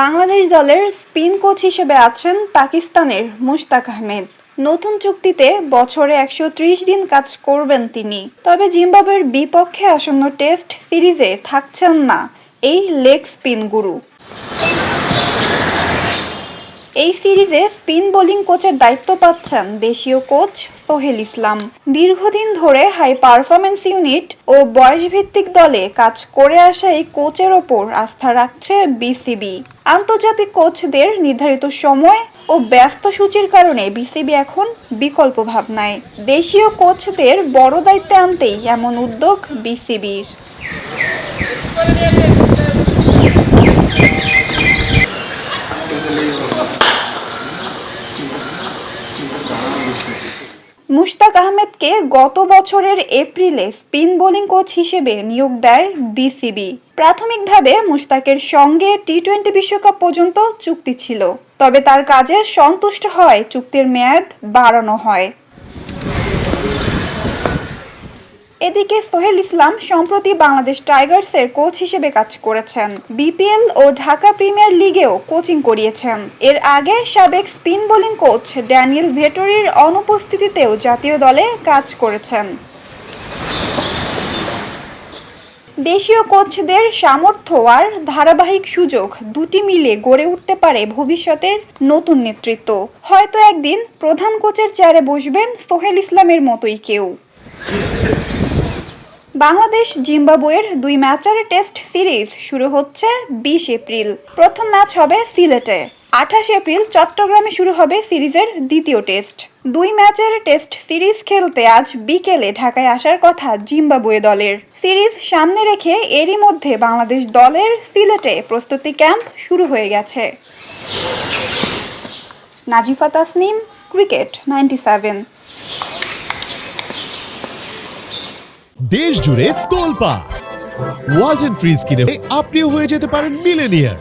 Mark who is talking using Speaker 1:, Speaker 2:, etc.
Speaker 1: বাংলাদেশ দলের spin coach হিসেবে আছেন পাকিস্তানের মুশতাক আহমেদ। নতুন চুক্তিতে বছরে একশো ত্রিশ দিন কাজ করবেন তিনি। তবে জিম্বাবুয়ের বিপক্ষে আসন্ন টেস্ট সিরিজে থাকছেন না এই লেগ স্পিন গুরু। এই সিরিজে স্পিন বোলিং কোচের দায়িত্ব পাচ্ছেন দেশীয় কোচ সোহেল ইসলাম। দীর্ঘদিন ধরে হাই পারফরমেন্স ইউনিট ও বয়সভিত্তিক দলে কাজ করে আসা এই কোচের ওপর আস্থা রাখছে বিসিবি। আন্তর্জাতিক কোচদের নির্ধারিত সময় ও ব্যস্ত সূচির কারণে বিসিবি এখন বিকল্প ভাবনায়। দেশীয় কোচদের বড় দায়িত্বে আনতেই এমন উদ্যোগ বিসিবির। মুশতাক আহমেদকে গত বছরের এপ্রিলে স্পিন বোলিং কোচ হিসেবে নিয়োগ দেয় বিসিবি। প্রাথমিকভাবে মুশতাকের সঙ্গে টি টোয়েন্টি বিশ্বকাপ পর্যন্ত চুক্তি ছিল, তবে তার কাজে সন্তুষ্ট হয় চুক্তির মেয়াদ বাড়ানো হয়। এদিকে সোহেল ইসলাম সম্প্রতি বাংলাদেশ টাইগার্সের কোচ হিসেবে কাজ করেছেন। বিপিএল ও ঢাকা প্রিমিয়ার লিগেও কোচিং করিয়েছেন। এর আগে সাবেক স্পিন বোলিং কোচ ড্যানিয়েল ভেটরির অনুপস্থিতিতেও জাতীয় দলে কাজ করেছেন। দেশীয় কোচদের সামর্থ্য আর ধারাবাহিক সুযোগ দুটি মিলে গড়ে উঠতে পারে ভবিষ্যতের নতুন নেতৃত্ব। হয়তো একদিন প্রধান কোচের চেয়ারে বসবেন সোহেল ইসলামের মতোই কেউ। বাংলাদেশ জিম্বাবুয়ের দুই ম্যাচের টেস্ট সিরিজ শুরু হচ্ছে বিশ এপ্রিল। প্রথম ম্যাচ হবে সিলেটে। আঠাশ এপ্রিল চট্টগ্রামে শুরু হবে সিরিজের দ্বিতীয় টেস্ট। দুই ম্যাচের টেস্ট সিরিজ খেলতে আজ বিকেলে ঢাকায় আসার কথা জিম্বাবুয়ে দলের। সিরিজ সামনে রেখে এরই মধ্যে বাংলাদেশ দলের সিলেটে প্রস্তুতি ক্যাম্প শুরু হয়ে গেছে। Nazifa Tasnim, cricket ninety seven.
Speaker 2: দেশ জুড়ে তোলপা ওয়ালটন ফ্রিজ কিনে আপনিও হয়ে যেতে পারেন মিলেনিয়ার